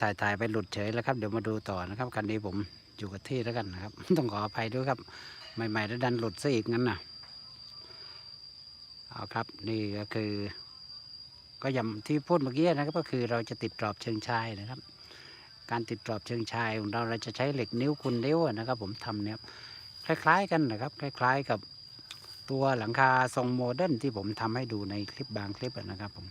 ถ่ายถ่ายไปหลุดเฉยแล้วครับ เดี๋ยวมาดูต่อนะครับคันนี้ผมอยู่กับที่แล้วกันนะครับ ต้องขออภัยด้วยครับ ใหม่ๆแล้วดันหลุดซะอีกงั้นนะเอาครับนี่ก็คือ ก็อย่างที่พูดเมื่อกี้นะครับ ก็คือเราจะติดกรอบเชิงชายนะครับ การติดกรอบเชิงชายของเราเราจะใช้เหล็กนิ้วคุณนิ้วนะครับ ผมทำเนี่ยคล้าย ๆ กันนะครับ คล้าย ๆ กับตัวหลังคาทรงโมเดิร์นที่ผมทำให้ดูในคลิปบางคลิปนะครับผม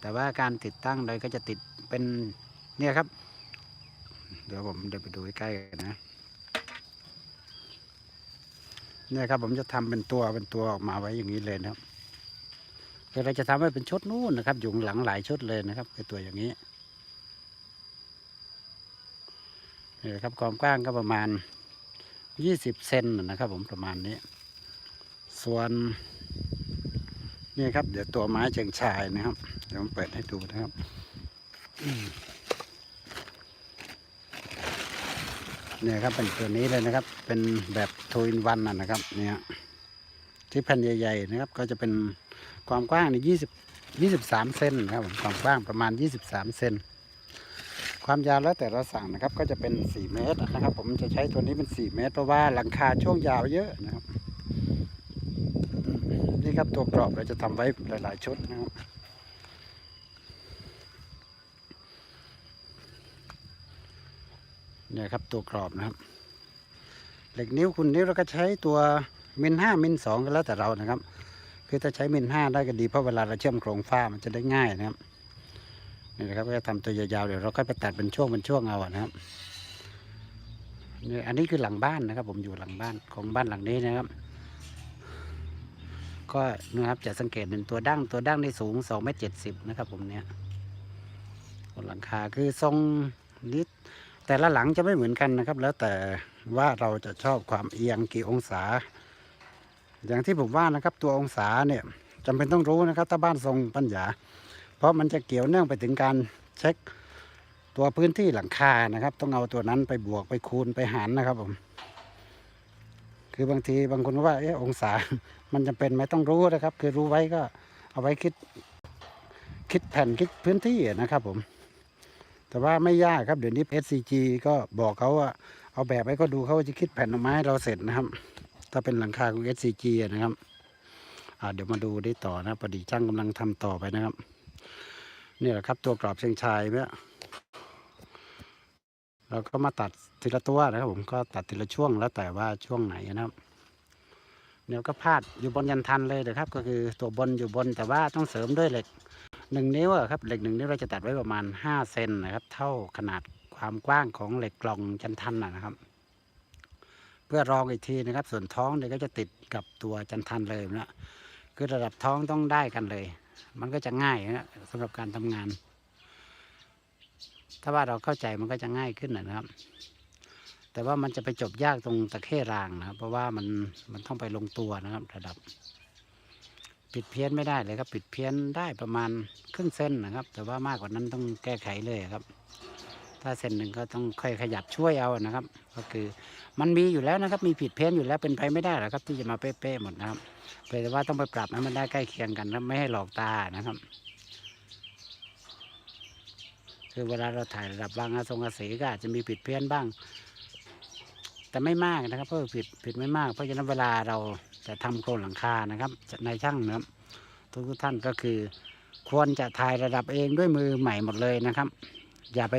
แต่ว่าการติดตั้งโดยก็จะติดเป็น เนี่ยครับ เดี๋ยวผมเดินไปดูใกล้ๆกันนะ เนี่ยครับผมจะทำเป็นตัวเป็นตัวออกมาไว้อย่างนี้เลยนะครับเราจะทำให้เป็นชุดนู่นนะครับ อยู่ข้างหลังหลายชุดเลยนะครับคือตัวอย่างนี้นี่ครับความกว้างก็ประมาณยี่สิบเซนนะครับ ผมประมาณนี้ ส่วนนี่ครับ เดี๋ยวตัวไม้เชิงชายนะครับ เดี๋ยวผมเปิดให้ดูนะครับอืม เนี่ยครับเป็นตัวนี้เลยนะครับ เป็นแบบทูอินวันนะครับเนี่ยที่แผ่นใหญ่ๆนะครับ ก็จะเป็นความกว้างในยี่สิบยี่สิบสามเซนนะครับผมความกว้างประมาณยี่สิบสามเซนความยาวแล้วแต่เราสั่งนะครับ ก็จะเป็นสี่เมตรนะครับ ผมจะใช้ตัวนี้เป็นสี่เมตรเพราะว่าหลังคาช่วงยาวเยอะนะครับนี่ครับตัวกรอบเราจะทำไว้หลาย ๆ ชุดนะครับ เนี่ยครับตัวกรอบนะครับ เหล็กนิ้วคุณนิ้วเราก็ใช้ตัวมินห้ามินสองก็แล้วแต่เรานะครับ คือถ้าใช้มินห้าได้ก็ดีเพราะเวลาเราเชื่อมโครงฟ้ามันจะได้ง่ายนะครับนี่นะครับก็จะทำตัวยาวๆเดี๋ยวเราก็ไปตัดเป็นช่วงเป็นช่วงเอาอะนะครับนี่อันนี้คือหลังบ้านนะครับ ผมอยู่หลังบ้านของบ้านหลังนี้นะครับ ก็นะครับจะสังเกตเป็นตัวดั้งตัวดั้งในสูง2เมตรเจ็ดสิบนะครับ ผมเนี่ยบนหลังคาคือทรงนิด แต่ละหลังจะไม่เหมือนกันนะครับ แล้วแต่ว่าเราจะชอบความเอียงกี่องศา อย่างที่ผมว่านะครับตัวองศาเนี่ยจำเป็นต้องรู้นะครับ ถ้าบ้านทรงปัญญา เพราะมันจะเกี่ยวเนื่องไปถึงการเช็คตัวพื้นที่หลังคานะครับ ต้องเอาตัวนั้นไปบวกไปคูณไปหารนะครับผมคือบางทีบางคนว่าเออองศา มันจำเป็นไหมต้องรู้นะครับ คือรู้ไว้ก็เอาไว้คิด คิดแผ่นคิดพื้นที่นะครับผม แต่ว่าไม่ยากครับเดี๋ยวนี้ SCG ก็บอกเขาว่า เอาแบบไว้ก็ดูเขาจะคิดแผ่นออกมาให้เราเสร็จนะครับ ถ้าเป็นหลังคาของ SCG อะนะครับเดี๋ยวมาดูได้ต่อนะพอดีช่างกำลังทำต่อไปนะครับนี่แหละครับตัวกรอบเชียงชายเนี่ยเราก็มาตัดทีละตัวนะครับ ผมก็ตัดทีละช่วงแล้วแต่ว่าช่วงไหนนะครับเดี๋ยก็พาดอยู่บนยันทันเลยนะครับ ก็คือตัวบนอยู่บนแต่ว่าต้องเสริมด้วยเหล็ก หนึ่งนิ้วครับเหล็กหนึ่งนิ้วเราจะตัดไว้ประมาณห้าเซนนะครับ เท่าขนาดความกว้างของเหล็กกล่องยันทันนะครับ เพื่อรองอีกทีนะครับ ส่วนท้องเนี่ยก็จะติดกับตัวจันทันเลยนะคือระดับท้องต้องได้กันเลย มันก็จะง่ายนะสำหรับการทำงาน ถ้าว่าเราเข้าใจมันก็จะง่ายขึ้นนะครับ แต่ว่ามันจะไปจบยากตรงตะเข้รางนะครับ เพราะว่ามันมันต้องไปลงตัวนะครับ ระดับ ปิดเพี้ยนไม่ได้เลยครับปิดเพี้ยนได้ประมาณครึ่งเส้นนะครับ แต่ว่ามากกว่านั้นต้องแก้ไขเลยครับ ถ้าเส้นหนึ่งก็ต้องค่อยขยับช่วยเอานะครับ ก็คือมันมีอยู่แล้วนะครับ มีผิดเพี้ยนอยู่แล้วเป็นไปไม่ได้หรอกครับ ที่จะมาเป๊ะๆหมดนะครับเพียงแต่ว่าต้องไปปรับให้มันได้ใกล้เคียงกันนะไม่ให้หลอกตานะครับคือเวลาเราถ่ายระดับบางอาทรงอาศีก็อาจจะมีผิดเพี้ยนบ้าง แต่ไม่มากนะครับเพราะผิดผิดไม่มาก เพราะฉะนั้นเวลาเรา จะทำโครงหลังคานะครับในช่างนะครับทุกท่านก็คือ ควรจะถ่ายระดับเองด้วยมือใหม่หมดเลยนะครับ อย่าไป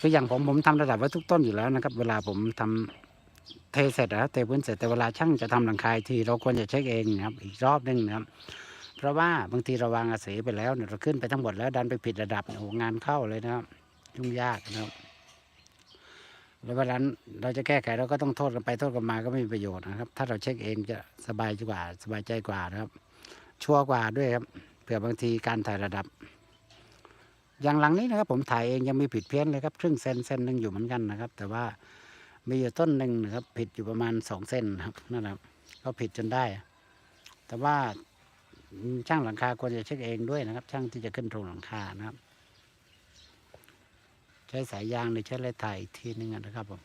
คืออย่างผมผมทำระดับไว้ทุกต้นอยู่แล้วนะครับ เวลาผมทำเทเสร็จนะเทพื้นเสร็จแต่เวลาช่างจะทำหลังคาทีเราควรจะเช็คเองนะครับอีกรอบนึงนะครับเพราะว่าบางทีเราวางอาศัยไปแล้วเนี่ยเราขึ้นไปทั้งหมดแล้วดันไปผิดระดับเนี่ยโอ้โหงานเข้าเลยนะครับยุ่งยากนะครับ แล้วเวลาเราจะแก้ไขเราก็ต้องโทษกันไปโทษกันมาก็ไม่มีประโยชน์นะครับ ถ้าเราเช็คเองจะสบายกว่าสบายใจกว่านะครับ ชัวร์กว่าด้วยครับเผื่อบางทีการถ่ายระดับ อย่างหลังนี้นะครับผมถ่ายเองยังมีผิดเพี้ยนเลยครับครึ่งเซนเซนหนึ่งอยู่เหมือนกันนะครับ แต่ว่ามีอยู่ต้นหนึ่งนะครับ ผิดอยู่ประมาณสองเซนครับนั่นแหละก็ผิดจนได้ แต่ว่าช่างหลังคาควรจะเช็คเองด้วยนะครับ ช่างที่จะขึ้นโครงหลังคานะครับ ใช้สายยางหรือใช้อะไรถ่ายอีกทีนึงนะครับผม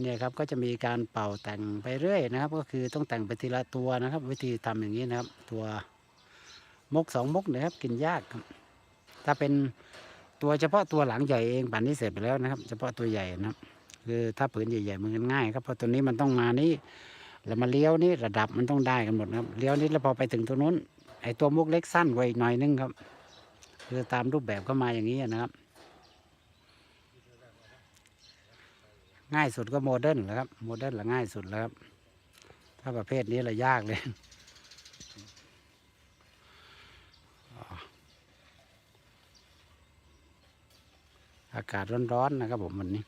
เนี่ยครับก็จะมีการเป่าแต่งไปเรื่อยนะครับ ก็คือต้องแต่งไปทีละตัวนะครับ วิธีทำอย่างนี้นะครับ ตัวมกสองมกนะครับกินยากครับถ้าเป็นตัวเฉพาะตัวหลังใหญ่เองป่านนี้เสร็จไปแล้วนะครับ เฉพาะตัวใหญ่นะครับ คือถ้าผืนใหญ่ๆมันง่ายครับเพราะตัวนี้มันต้องมานี่แล้วมาเลี้ยวนี่ระดับมันต้องได้กันหมดนะครับเลี้ยวนี้แล้วพอไปถึงตัวนู้นไอ้ตัวมุกเล็กสั้นกว่าอีกหน่อยนึงครับ คือตามรูปแบบก็มาอย่างนี้นะครับ ง่ายสุดก็โมเดิร์นแหละครับโมเดิร์นละง่ายสุดแล้วครับถ้าประเภทนี้ละยากเลยอากาศร้อนๆนะครับผมวันนี้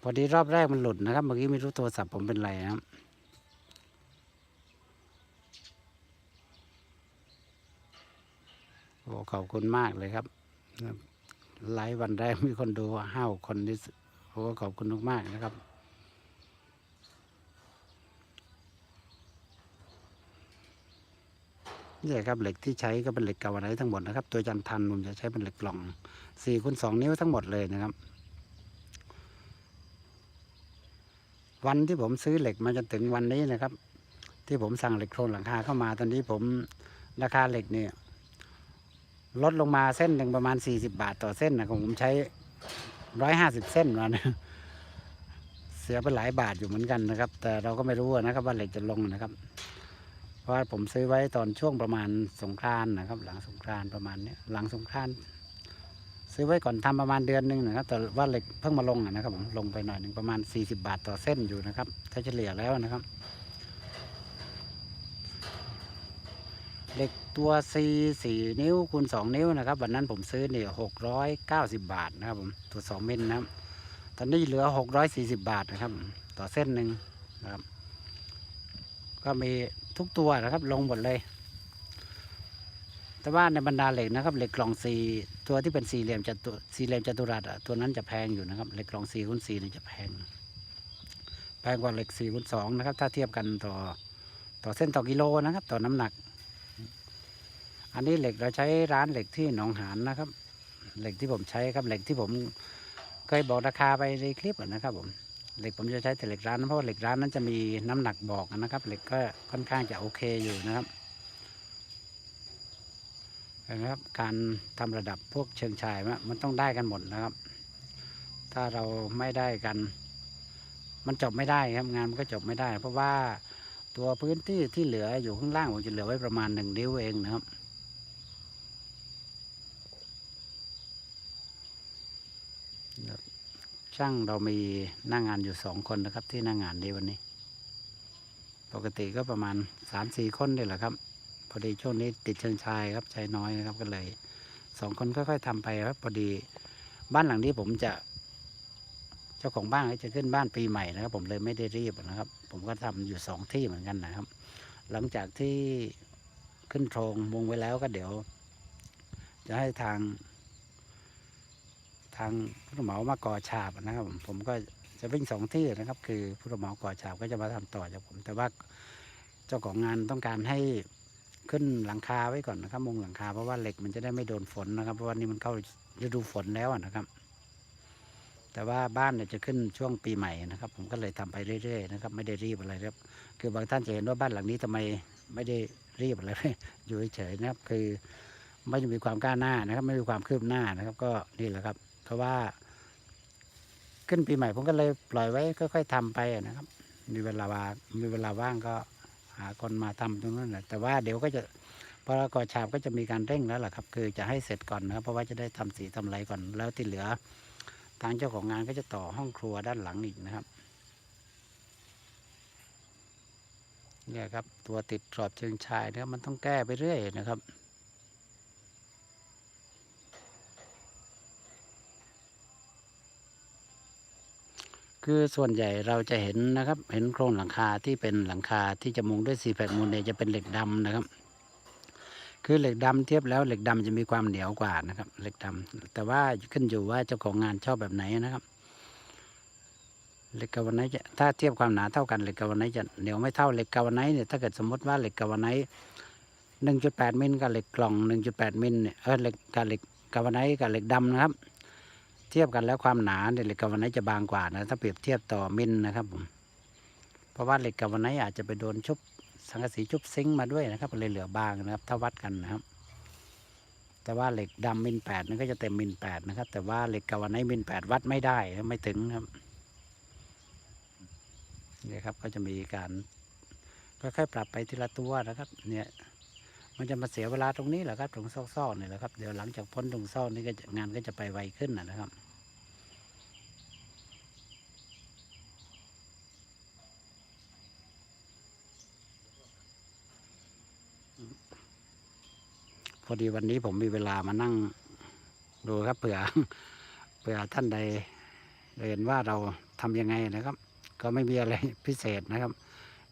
พอดีรอบแรกมันหลุดนะครับ เมื่อกี้ไม่รู้โทรศัพท์ผมเป็นไรนะครับ โอ้ขอบคุณมากเลยครับ ไลฟ์วันแรกมีคนดูห้าคน นี่โอ้ขอบคุณมากๆนะครับ นี่แหละครับเหล็กที่ใช้ก็เป็นเหล็กกาวไนท์ทั้งหมดนะครับ ตัวจันทันผมจะใช้เป็นเหล็กกล่องสี่คูณสองนิ้วทั้งหมดเลยนะครับ วันที่ผมซื้อเหล็กมาจนถึงวันนี้นะครับ ที่ผมสั่งเหล็กโครงหลังคาเข้ามาตอนนี้ผมราคาเหล็กเนี่ยลดลงมาเส้นหนึ่งประมาณสี่สิบาทต่อเส้นนะผมใช้ ร้อยห้าสิบเส้นมานเสียไปหลายบาทอยู่เหมือนกันนะครับ แต่เราก็ไม่รู้นะครับว่าเหล็กจะลงนะครับ เพราะผมซื้อไว้ตอนช่วงประมาณสงกรานนะครับ หลังสงกรานประมาณนี้หลังสงกรานซื้อไว้ก่อนทำประมาณเดือนหนึ่งนะครับ แต่ว่าเหล็กเพิ่งมาลงนะครับผมลงไปหน่อยหนึ่งประมาณ 40 บาทต่อเส้นอยู่นะครับ ถ้าเฉลี่ยแล้วนะครับ เหล็กตัว C 4นิ้วคูณ2 นิ้วนะครับ วันนั้นผมซื้อเนี่ย690 บาทนะครับผมตัว2มิลนะครับ ตอนนี้เหลือ 640 บาทนะครับ ต่อเส้นหนึ่งนะครับ ก็มีทุกตัวนะครับลงหมดเลย แต่ว่าในบรรดาเหล็กนะครับ เหล็กกล่องสีตัวที่เป็นสี่เหลี่ยมจัตุสี่เหลี่ยมจัตุรัสอะตัวนั้นจะแพงอยู่นะครับ เหล็กกล่องสี่คูณสี่นี่จะแพง แพงกว่าเหล็กสี่คูณสองนะครับ ถ้าเทียบกันต่อต่อเส้นต่อกิโลนะครับ ต่อน้ำหนัก อันนี้เหล็กเราใช้ร้านเหล็กที่หนองหานนะครับ เหล็กที่ผมใช้ครับเหล็กที่ผมเคยบอกราคาไปในคลิปนะครับผมเหล็กผมจะใช้แต่เหล็กร้านเพราะว่าเหล็กร้านนั้นจะมีน้ำหนักบอกนะครับ เหล็กก็ค่อนข้างจะโอเคอยู่นะครับเห็นไหมครับการทำระดับพวกเชิงชายมันมันต้องได้กันหมดนะครับ ถ้าเราไม่ได้กัน มันจบไม่ได้ครับงานมันก็จบไม่ได้ เพราะว่าตัวพื้นที่ที่เหลืออยู่ข้างล่างผมจะเหลือไว้ประมาณหนึ่งนิ้วเองนะครับ ช่างเรามีหน้างงานอยู่สองคนนะครับ ที่หน้างงานในวันนี้ ปกติก็ประมาณสามสี่คนนี่แหละครับ พอดีช่วงนี้ติดเชิงชายครับใช้น้อยนะครับก็เลยสองคนค่อยๆทำไปครับพอดีบ้านหลังนี้ผมจะ เจ้าของบ้านจะขึ้นบ้านปีใหม่นะครับ ผมเลยไม่ได้รีบนะครับ ผมก็ทำอยู่สองที่เหมือนกันนะครับ หลังจากที่ขึ้นโครงมุงไว้แล้วก็เดี๋ยว จะให้ทาง ทางผู้รับเหมามาก่อฉาบนะครับผมผมก็จะวิ่งสองที่นะครับ คือผู้รับเหมาก่อฉาบก็จะมาทำต่อจากผม แต่ว่าเจ้าของงานต้องการให้ขึ้นหลังคาไว้ก่อนนะครับ มุงหลังคาเพราะว่าเหล็กมันจะได้ไม่โดนฝนนะครับ เพราะว่านี่มันเข้าฤดูฝนแล้วนะครับ แต่ว่าบ้านเนี่ยจะขึ้นช่วงปีใหม่นะครับ ผมก็เลยทำไปเรื่อยๆนะครับ ไม่ได้รีบอะไรครับ คือบางท่านจะเห็นว่าบ้านหลังนี้ทำไมไม่ได้รีบอะไรอยู่เฉยๆนะครับ คือไม่มีความก้าวหน้านะครับ ไม่มีความคืบหน้านะครับ ก็นี่แหละครับ เพราะว่า ขึ้นปีใหม่ผมก็เลยปล่อยไว้ค่อยๆทำไปอะนะครับ มีเวลาว่างมีเวลาว่างก็หาคนมาทำตรงนั้นแหละแต่ว่าเดี๋ยวก็จะพอเราก่อฉาบก็จะมีการเร่งแล้วล่ะครับ คือจะให้เสร็จก่อนนะเพราะว่าจะได้ทำสีทำอะไรก่อน แล้วที่เหลือ ทางเจ้าของงานก็จะต่อห้องครัวด้านหลังอีกนะครับเนี่ยครับตัวติดกรอบเชิงชายนะครับมันต้องแก้ไปเรื่อยนะครับ คือส่วนใหญ่เราจะเห็นนะครับ เห็นโครงหลังคาที่เป็นหลังคาที่จะมุงด้วยซีแพคมูลเนี่ยจะเป็นเหล็กดำนะครับ คือเหล็กดำเทียบแล้วเหล็กดำจะมีความเหนียวกว่านะครับ เหล็กดำแต่ว่าขึ้นอยู่ว่าเจ้าของงานชอบแบบไหนนะครับ เหล็กกาวไนจะถ้าเทียบความหนาเท่ากันเหล็กกาวไนจะเหนียวไม่เท่าเหล็กกาวไนเนี่ยถ้าเกิดสมมติว่าเหล็กกาวไนท์หนึ่งจุดแปดมิลกับเหล็กกล่องหนึ่งจุดแปดมิลเนี่ยเออเหล็กกับเหล็กกาวไนกับเหล็กดำนะครับ เทียบกันแล้วความหนาเนี่ยเหล็กกาวไนท์จะบางกว่านะถ้าเปรียบเทียบต่อมิลนะครับผมเพราะว่าเหล็กกาวไนท์อาจจะไปโดนชุบสังกะสีชุบซิงค์มาด้วยนะครับเลยเหลือบางนะครับ ถ้าวัดกันนะครับ แต่ว่าเหล็กดำมิลแปดนั่นก็จะเต็มมิลแปดนะครับ แต่ว่าเหล็กกาวาไนมิลแปดวัดไม่ได้ไม่ถึงครับเนี่ยครับก็จะมีการค่อยๆปรับไปทีละตัวนะครับ เนี่ย มันจะมาเสียเวลาตรงนี้แหละครับตรงซอกๆเนี่ยแหละครับเดี๋ยวหลังจากพ้นตรงซอกนี้ก็งานก็จะไปไวขึ้นนะครับพอดีวันนี้ผมมีเวลามานั่งดูครับเผื่อเผื่อท่านใดเห็นว่าเราทำยังไงนะครับ ก็ไม่มีอะไรพิเศษนะครับ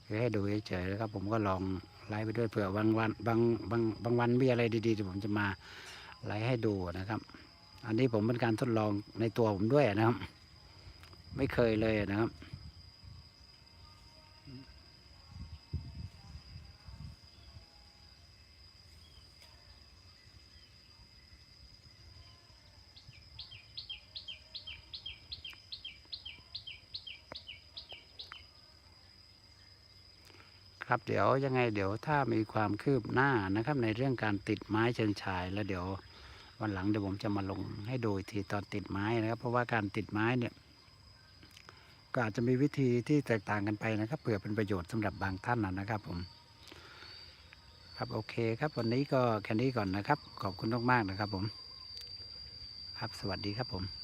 คือให้ดูเฉยๆนะครับ ผมก็ลอง ไลฟ์ไปด้วยเผื่อบางวันบางบางบางวันมีอะไรดีๆที่ผมจะมาไลฟ์ให้ดูนะครับ อันนี้ผมเป็นการทดลองในตัวผมด้วยนะครับ ไม่เคยเลยนะครับ เดี๋ยวยังไงเดี๋ยวถ้ามีความคืบหน้านะครับ ในเรื่องการติดไม้เชิงชาย แล้วเดี๋ยววันหลังเดี๋ยวผมจะมาลงให้ดูทีตอนติดไม้นะครับ เพราะว่าการติดไม้เนี่ยก็อาจจะมีวิธีที่แตกต่างกันไปนะครับเผื่อเป็นประโยชน์สำหรับบางท่านนะนะครับผม ครับโอเคครับวันนี้ก็แค่นี้ก่อนนะครับ ขอบคุณมากๆนะครับผม ครับสวัสดีครับผม